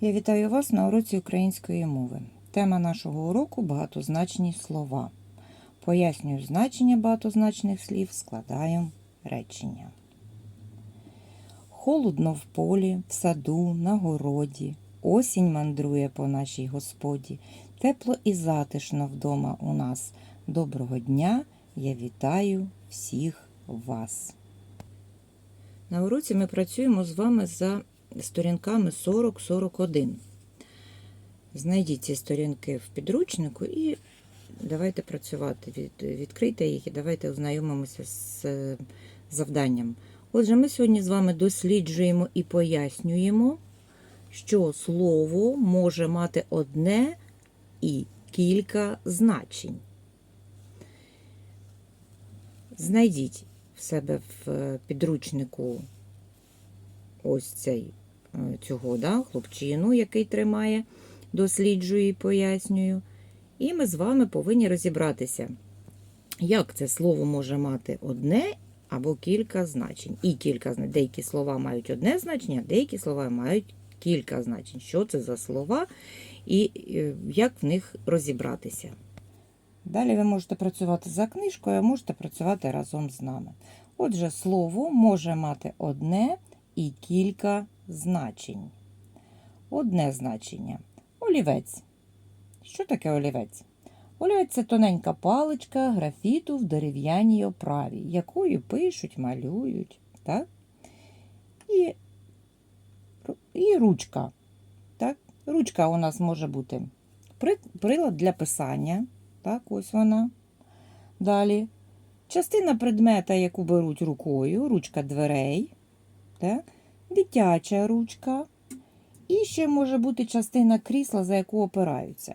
Я вітаю вас на уроці української мови. Тема нашого уроку багатозначні слова. Пояснюю значення багатозначних слів, складаю речення. Холодно в полі, в саду, на городі. Осінь мандрує по нашій господі. Тепло і затишно вдома у нас. Доброго дня! Я вітаю всіх вас. На уроці ми працюємо з вами за сторінками 40-41. Знайдіть ці сторінки в підручнику і давайте працювати. Від, відкрийте їх і давайте ознайомимося з е, завданням. Отже, ми сьогодні з вами досліджуємо і пояснюємо, що слово може мати одне і кілька значень. Знайдіть в себе в е, підручнику ось цей цього да, хлопчину, який тримає, досліджую і пояснюю. І ми з вами повинні розібратися, як це слово може мати одне або кілька значень. І кілька. Деякі слова мають одне значення, деякі слова мають кілька значень. Що це за слова і е, як в них розібратися. Далі ви можете працювати за книжкою, а можете працювати разом з нами. Отже, слово може мати одне і кілька значень. Одне значення олівець. Що таке олівець? Олівець це тоненька паличка графіту в дерев'яній оправі, якою пишуть, малюють. Так? І, і ручка. Так? Ручка у нас може бути прилад для писання. Так, ось вона. Далі. Частина предмета, яку беруть рукою, ручка дверей, так? Дитяча ручка. І ще може бути частина крісла, за яку опираються.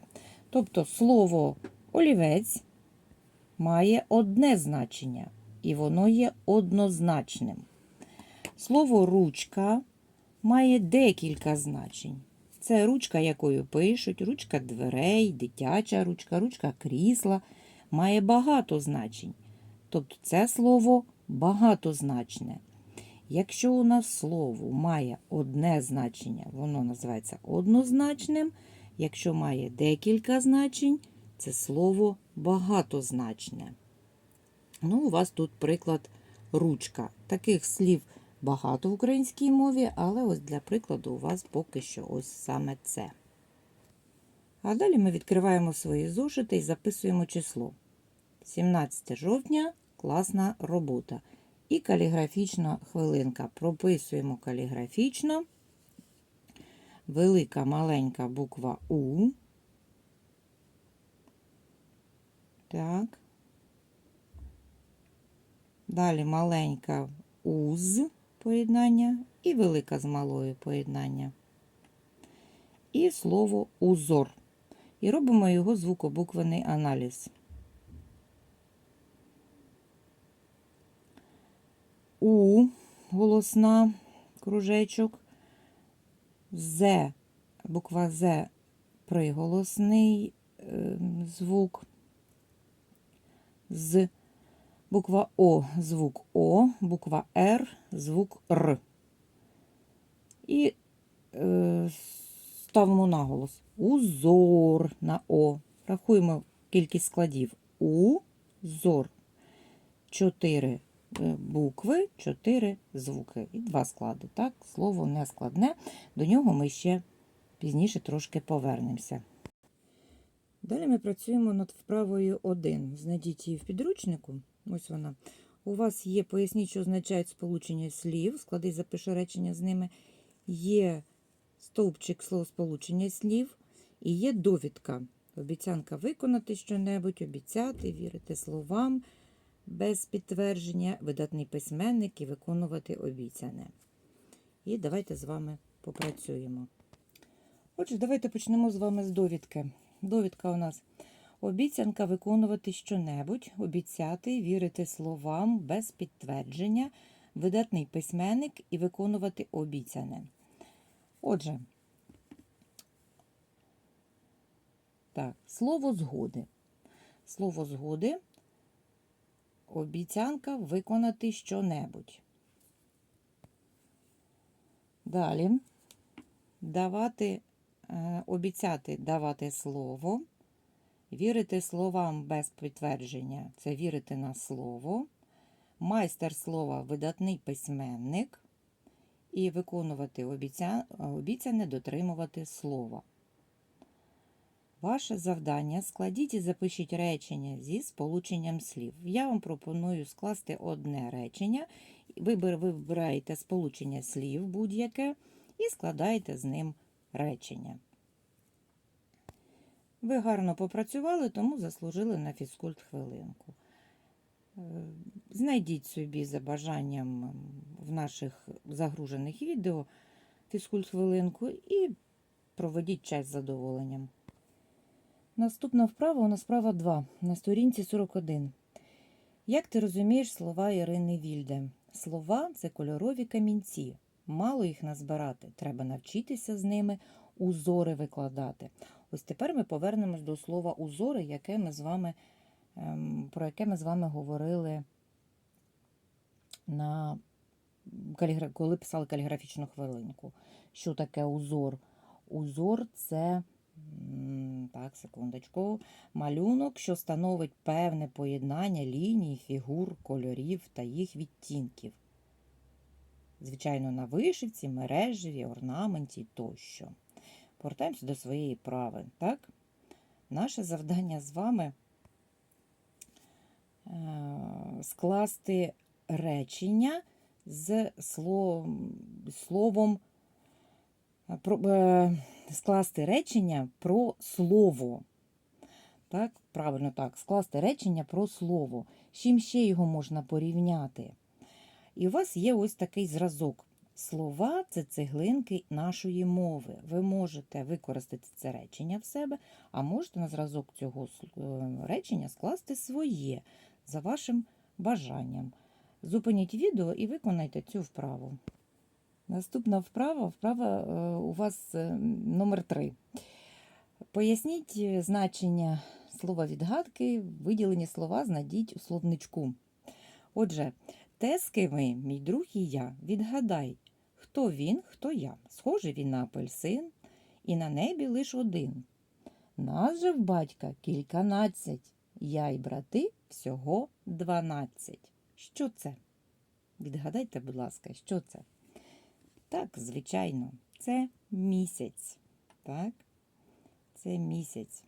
Тобто слово олівець має одне значення, і воно є однозначним. Слово ручка має декілька значень. Це ручка, якою пишуть, ручка дверей, дитяча ручка, ручка крісла має багато значень. Тобто це слово багатозначне. Якщо у нас слово має одне значення, воно називається однозначним. Якщо має декілька значень, це слово багатозначне. Ну, у вас тут приклад ручка. Таких слів багато в українській мові, але ось для прикладу у вас поки що ось саме це. А далі ми відкриваємо свої зошити і записуємо число. 17 жовтня класна робота. І каліграфічна хвилинка. Прописуємо каліграфічно. Велика маленька буква У. Так. Далі маленька УЗ поєднання і велика з малою поєднання. І слово узор. І робимо його звукобуквений аналіз. У голосна кружечок, З, буква З приголосний е, звук, з буква О звук О, буква Р звук Р. І е, ставимо наголос. Узор на О. Рахуємо кількість складів. У-зор. Чотири е, букви, чотири звуки і два склади. Так, слово не складне, до нього ми ще пізніше трошки повернемося. Далі ми працюємо над вправою 1. Знайдіть її в підручнику. Ось вона. У вас є, поясніть, що означають сполучення слів, склади запиши речення з ними. Є стовпчик словосполучення слів і є довідка. Обіцянка виконати щонебудь, обіцяти, вірити словам без підтвердження, видатний письменник і виконувати обіцяне. І давайте з вами попрацюємо. Отже, давайте почнемо з вами з довідки. Довідка у нас обіцянка виконувати щонебудь, обіцяти, вірити словам без підтвердження, видатний письменник і виконувати обіцяне. Отже, так, слово згоди. Слово згоди обіцянка виконати щонебудь. Далі давати е, обіцяти давати слово, вірити словам без підтвердження це вірити на слово, майстер слова видатний письменник і виконувати обіцяне дотримувати слова. Ваше завдання складіть і запишіть речення зі сполученням слів. Я вам пропоную скласти одне речення. Ви вибираєте сполучення слів будь-яке і складаєте з ним речення. Ви гарно попрацювали, тому заслужили на фізкульт хвилинку. Е, Знайдіть собі за бажанням в наших загружених відео фізкульт хвилинку і проведіть час з задоволенням. Наступна вправа у нас вправа 2 на сторінці 41. Як ти розумієш слова Ірини Вільде? Слова це кольорові камінці. Мало їх назбирати, треба навчитися з ними узори викладати. Ось тепер ми повернемось до слова узори, яке ми з вами, ем, про яке ми з вами говорили на коли писали каліграфічну хвилинку. Що таке узор? Узор це так, секундочку, малюнок, що становить певне поєднання ліній, фігур, кольорів та їх відтінків. Звичайно, на вишивці, мережеві, орнаменті тощо. Повертаємося до своєї прави. Так? Наше завдання з вами е, скласти речення з словом, скласти речення про слово. Так, правильно так, скласти речення про слово. З чим ще його можна порівняти? І у вас є ось такий зразок. Слова це цеглинки нашої мови. Ви можете використати це речення в себе, а можете на зразок цього е, речення скласти своє за вашим бажанням. Зупиніть відео і виконайте цю вправу. Наступна вправа вправа е, у вас е, номер 3. Поясніть е, значення слова відгадки, виділені слова знайдіть у словничку. Отже, те, з ким ви, мій друг і я, відгадай, хто він, хто я. Схожий він на апельсин, і на небі лиш один. Нас же в батька кільканадцять, я й брати всього дванадцять. Що це? Відгадайте, будь ласка, що це? Так, звичайно, це місяць. Так, це місяць.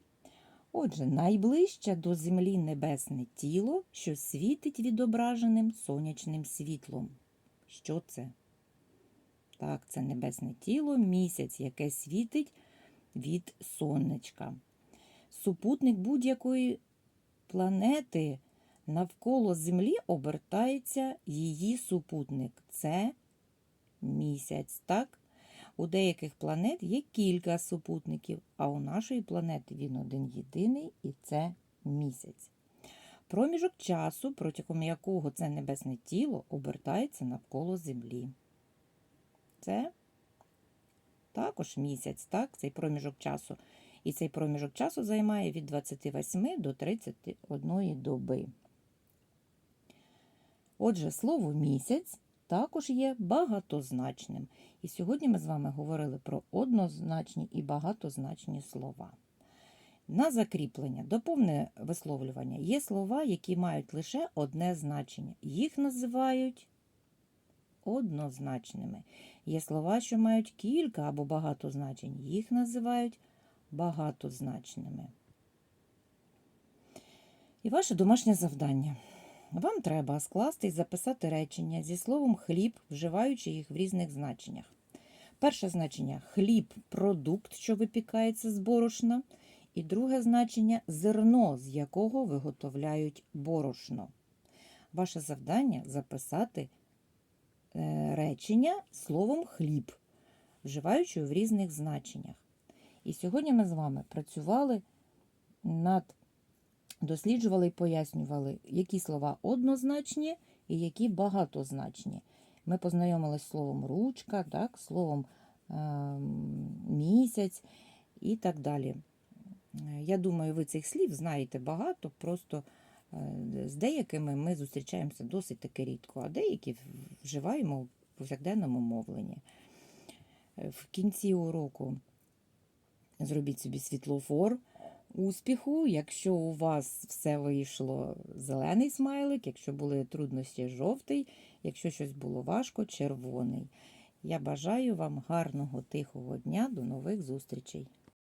Отже, найближче до землі небесне тіло, що світить відображеним сонячним світлом. Що це? Так, це небесне тіло, місяць, яке світить від сонечка. Супутник будь-якої планети навколо Землі обертається її супутник. Це місяць. Так? У деяких планет є кілька супутників, а у нашої планети він один єдиний і це місяць. Проміжок часу, протягом якого це небесне тіло обертається навколо Землі. Це також місяць, так, цей проміжок часу. І цей проміжок часу займає від 28 до 31 доби. Отже, слово місяць також є багатозначним. І сьогодні ми з вами говорили про однозначні і багатозначні слова. На закріплення, доповне висловлювання є слова, які мають лише одне значення. Їх називають однозначними. Є слова, що мають кілька або багато значень. Їх називають багатозначними. І ваше домашнє завдання. Вам треба скласти і записати речення зі словом хліб, вживаючи їх в різних значеннях. Перше значення хліб продукт, що випікається з борошна, і друге значення зерно, з якого виготовляють борошно. Ваше завдання записати е, речення словом хліб, вживаючи в різних значеннях. І сьогодні ми з вами працювали над досліджували і пояснювали, які слова однозначні і які багатозначні. Ми познайомилися з словом ручка, так, словом е, місяць і так далі. Я думаю, ви цих слів знаєте багато, просто е, з деякими ми зустрічаємося досить таки рідко, а деякі вживаємо в повсякденному мовленні. В кінці уроку Зробіть собі світлофор успіху. Якщо у вас все вийшло, зелений смайлик, якщо були труднощі, жовтий, якщо щось було важко, червоний. Я бажаю вам гарного тихого дня. До нових зустрічей!